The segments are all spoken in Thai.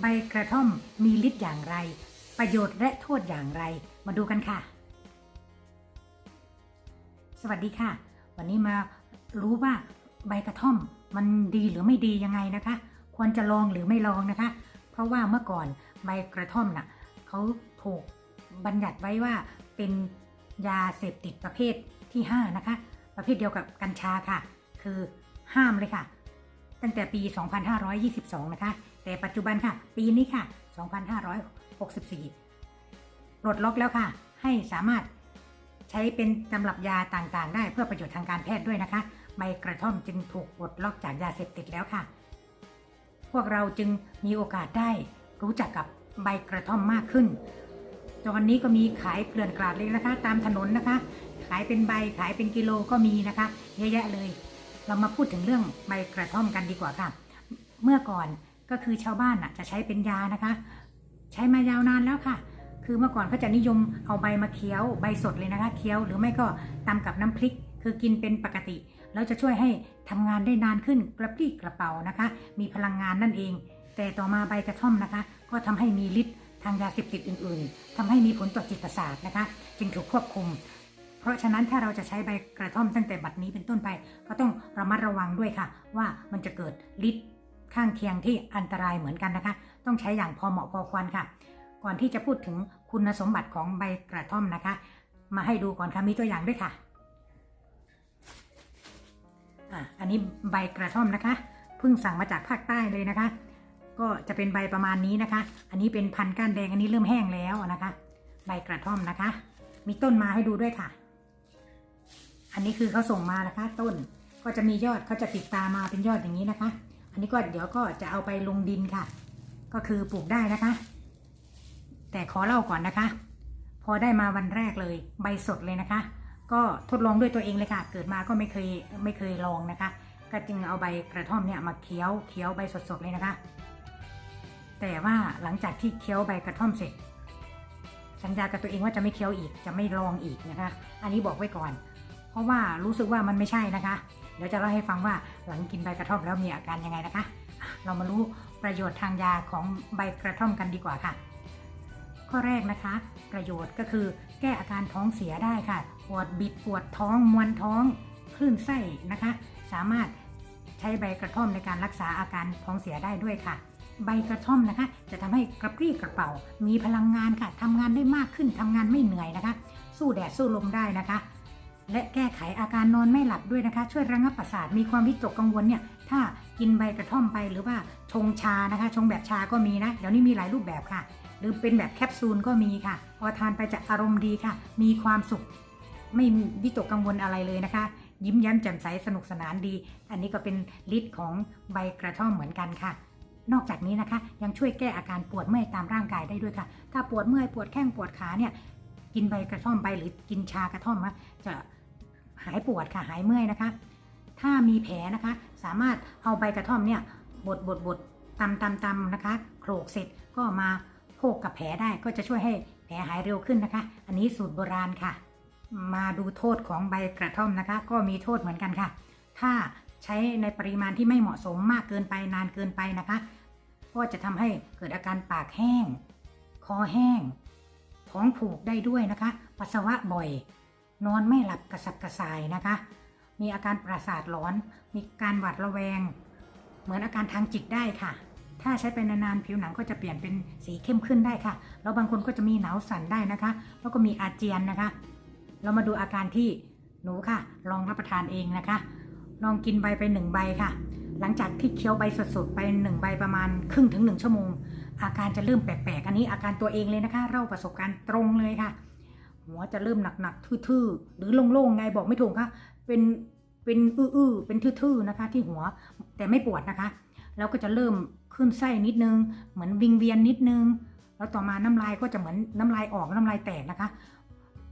ใบกระท่อมมีฤทธิ์อย่างไร ประโยชน์และโทษอย่างไร มาดูกันค่ะ สวัสดีค่ะ วันนี้มารู้ว่าใบกระท่อมมันดีหรือไม่ดียังไงนะคะ ควรจะลองหรือไม่ลองนะคะ เพราะว่าเมื่อก่อนใบกระท่อมน่ะเขาถูกบัญญัติไว้ว่าเป็นยาเสพติดประเภทที่ 5 นะคะ ประเภทเดียวกับกัญชาค่ะ คือห้ามเลยค่ะ ตั้งแต่ปี 2522 นะคะ แต่ปัจจุบันค่ะ ปีนี้ค่ะ 2564 ปลดล็อกแล้วค่ะ ให้สามารถใช้เป็นตำรับยาต่างๆ ได้เพื่อประโยชน์ทางการแพทย์ด้วยนะคะ ใบกระท่อมจึงถูกปลดล็อกจากยาเสพติดแล้วค่ะ พวกเราจึงมีโอกาสได้รู้จักกับใบกระท่อมมากขึ้น ตอนนี้ก็มีขายเกลื่อนกลาดเลยนะคะ ตามถนนนะคะ ขายเป็นใบขายเป็นกิโลก็มีนะคะเยอะแยะเลย เรามาพูดถึงเรื่องใบกระท่อมกันดีกว่าค่ะ เมื่อก่อน ก็คือชาวบ้านน่ะจะใช้เป็นยานะคะ ใช้มายาวนานแล้วค่ะ คือเมื่อก่อนเขาจะนิยมเอาใบมาเคี้ยวใบสดเลยนะคะ เคี้ยวหรือไม่ก็ตำกับน้ำพริก คือกินเป็นปกติ แล้วจะช่วยให้ทำงานได้นานขึ้นกระปรี้กระเป๋านะคะ มีพลังงานนั่นเอง แต่ต่อมาใบกระท่อมนะคะ ก็ทำให้มีฤทธิ์ทางยาเสพติดอื่น ๆทำให้มีผลต่อจิตประสาทนะคะ จึงถูกควบคุม เพราะฉะนั้นถ้าเราจะใช้ใบกระท่อมตั้งแต่บัดนี้เป็นต้นไป ก็ต้องระมัดระวังด้วยค่ะ ว่ามันจะเกิดฤทธิ์ ข้างเคียงที่อันตรายเหมือนกันนะคะ ต้องใช้อย่างพอเหมาะพอควรค่ะ ก่อนที่จะพูดถึงคุณสมบัติของใบกระท่อมนะคะ มาให้ดูก่อนค่ะมีตัวอย่างด้วยค่ะอะ อันนี้ใบกระท่อมนะคะเพิ่งสั่งมาจากภาคใต้เลยนะคะ ก็จะเป็นใบประมาณนี้นะคะ อันนี้เป็นพันก้านแดงอันนี้เริ่มแห้งแล้วนะคะ ใบกระท่อมนะคะ มีต้นมาให้ดูด้วยค่ะ อันนี้คือเขาส่งมานะคะ ต้นก็จะมียอดเขาจะติดตามมาเป็นยอดอย่างนี้นะคะ นนี้ก็เดี๋ยวก็จะเอาไปลงดินค่ะ ก็คือปลูกได้นะคะ แต่ขอเล่าก่อนนะคะ พอได้มาวันแรกเลยใบสดเลยนะคะ ก็ทดลองด้วยตัวเองเลยค่ะ เกิดมาก็ไม่เคยไม่เคยลองนะคะ ก็จึงเอาใบกระท่อมเนี่ยมาเคี้ยวเคี้ยวใบสดๆเลยนะคะ แต่ว่าหลังจากที่เคี้ยวใบกระท่อมเสร็จ สัญญากับตัวเองว่าจะไม่เคี้ยวอีกจะไม่ลองอีกนะคะ อันนี้บอกไว้ก่อน เพราะว่ารู้สึกว่ามันไม่ใช่นะคะ เดี๋ยวจะเล่าให้ฟังว่าหลังกินใบกระท่อมแล้วมีอาการยังไงนะคะ เรามารู้ประโยชน์ทางยาของใบกระท่อมกันดีกว่าค่ะ ข้อแรกนะคะ ประโยชน์ก็คือแก้อาการท้องเสียได้ค่ะ ปวดบิดปวดท้องมวนท้องคลื่นไส้นะคะ สามารถใช้ใบกระท่อมในการรักษาอาการท้องเสียได้ด้วยค่ะ ใบกระท่อมนะคะ จะทำให้กระปรี้กระเป๋า มีพลังงานค่ะทำงานได้มากขึ้นทำงานไม่เหนื่อยนะคะ สู้แดดสู้ลมได้นะคะ และแก้ไขอาการนอนไม่หลับด้วยนะคะ ช่วยระงับประสาทมีความวิตกกังวลเนี่ยถ้ากินใบกระท่อมไปหรือว่าชงชานะคะ ชงแบบชาก็มีนะเดี๋ยวนี้มีหลายรูปแบบค่ะ หรือเป็นแบบแคปซูลก็มีค่ะ พอทานไปจะอารมณ์ดีค่ะ มีความสุข ไม่วิตกกังวลอะไรเลยนะคะ ยิ้มแย้มแจ่มใสสนุกสนานดี อันนี้ก็เป็นฤทธิ์ของใบกระท่อมเหมือนกันค่ะนอกจากนี้นะคะยังช่วยแก้อาการปวดเมื่อยตามร่างกายได้ด้วยค่ะ ถ้าปวดเมื่อยปวดแข้งปวดขาเนี่ยกินใบกระท่อมไปหรือกินชากระท่อมนะจะายปวดค่ะหายเมื่อยนะคะ ถ้ามีแผลนะคะ สามารถเอาใบกระท่อมเนี่ยบดบดบดตำตำตำนะคะโขลกเสร็จก็มาโพกกับแผลได้ก็จะช่วยให้แผลหายเร็วขึ้นนะคะ อันนี้สูตรโบราณค่ะ มาดูโทษของใบกระท่อมนะคะ ก็มีโทษเหมือนกันค่ะ ถ้าใช้ในปริมาณที่ไม่เหมาะสมมากเกินไปนานเกินไปนะคะ ก็จะทำให้เกิดอาการปากแห้ง คอแห้ง ท้องผูกได้ด้วยนะคะ ปัสสาวะบ่อย นอนไม่หลับกระสับกระส่ายนะคะ มีอาการประสาทหลอน มีการหวาดระแวง เหมือนอาการทางจิตได้ค่ะ ถ้าใช้ไปนานๆผิวหนังก็จะเปลี่ยนเป็นสีเข้มขึ้นได้ค่ะ แล้วบางคนก็จะมีหนาวสั่นได้นะคะ แล้วก็มีอาเจียนนะคะ เรามาดูอาการที่หนูค่ะ ลองรับประทานเองนะคะ ลองกินใบไปหนึ่งใบค่ะ หลังจากที่เคี้ยวใบสดๆไปหนึ่งใบประมาณครึ่งถึงหนึ่งชั่วโมง อาการจะเริ่มแปลกๆ อันนี้อาการตัวเองเลยนะคะเล่าประสบการณ์ตรงเลยค่ะ หัวจะเริ่มหนักๆทื่อๆหรือโล่งๆไงบอกไม่ถูกค่ะเป็นเป็นอื้อๆเป็นทื่อๆนะคะ ที่หัวแต่ไม่ปวดนะคะแล้วก็จะเริ่มขึ้นไส้นิดนึง เหมือนวิงเวียนนิดนึง แล้วต่อมาน้ำลายก็จะเหมือนน้ำลายออกน้ำลายแตกนะคะ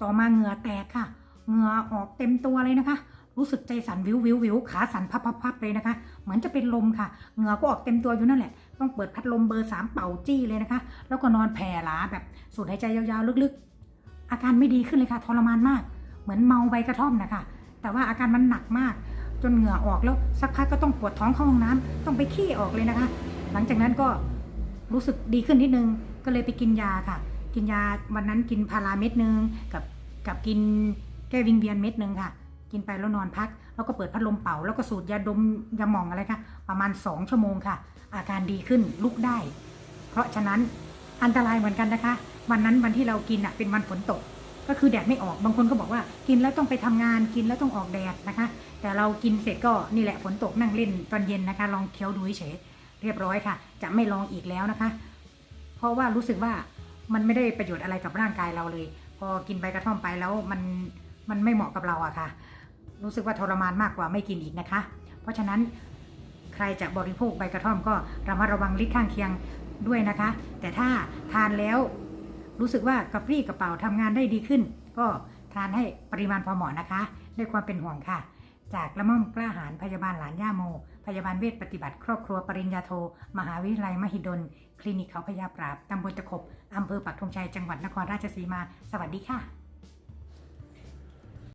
ต่อมาเหงื่อแตกค่ะ เหงื่อออกเต็มตัวเลยนะคะ รู้สึกใจสั่นวิววิววิวขาสั่นพับพับพับเลยนะคะ เหมือนจะเป็นลมค่ะ เหงื่อก็ออกเต็มตัวอยู่นั่นแหละ ต้องเปิดพัดลมเบอร์สามเป่าจี้เลยนะคะ แล้วก็นอนแผ่หลาแบบสูดหายใจยาวๆลึกๆ อาการไม่ดีขึ้นเลยค่ะทรมานมาก เหมือนเมาใบกระท่อมนะคะแต่ว่าอาการมันหนักมาก จนเหงื่อออกแล้วสักพักก็ต้องปวดท้องเข้าห้องน้ำต้องไปขี้ออกเลยนะคะ หลังจากนั้นก็รู้สึกดีขึ้นนิดนึงก็เลยไปกินยาค่ะ กินยาวันนั้นกินพาราเม็ดนึงกับกับกินแก้วิงเวียนเม็ดนึงค่ะ กินไปแล้วนอนพัก แล้วก็เปิดพัดลมเป่า แล้วก็สูดยาดมยาหม่องอะไรค่ะประมาณ 2 ชั่วโมงค่ะ อาการดีขึ้นลุกได้ เพราะฉะนั้น อันตรายเหมือนกันนะคะ วันนั้นวันที่เรากินอะเป็นวันฝนตก ก็คือแดดไม่ออกบางคนก็บอกว่ากินแล้วต้องไปทำงานกินแล้วต้องออกแดดนะคะ แต่เรากินเสร็จก็นี่แหละฝนตกนั่งเล่นตอนเย็นนะคะ ลองเคี้ยวดูเฉยเรียบร้อยค่ะ จะไม่ลองอีกแล้วนะคะ เพราะว่ารู้สึกว่ามันไม่ได้ประโยชน์อะไรกับร่างกายเราเลย พอกินใบกระท่อมไปแล้วมันมันไม่เหมาะกับเราอะค่ะ รู้สึกว่าทรมานมากกว่าไม่กินอีกนะคะ เพราะฉะนั้นใครจะบริโภคใบกระท่อมก็ระมัดระวังฤทธิ์ข้างเคียง ด้วยนะคะ แต่ถ้าทานแล้วรู้สึกว่ากระปรี้กระเป๋าทำงานได้ดีขึ้น ก็ทานให้ปริมาณพอเหมาะนะคะด้วยความเป็นห่วงค่ะ จากละม่อมกล้าหาญพยาบาลหลานย่าโม พยาบาลเวชปฏิบัติครอบครัวปริญญาโท มหาวิทยาลัยมหิดล คลินิกเขาพยาปราบตำบลตะขบอำเภอปักธงชัยจังหวัดนครราชสีมา สวัสดีค่ะ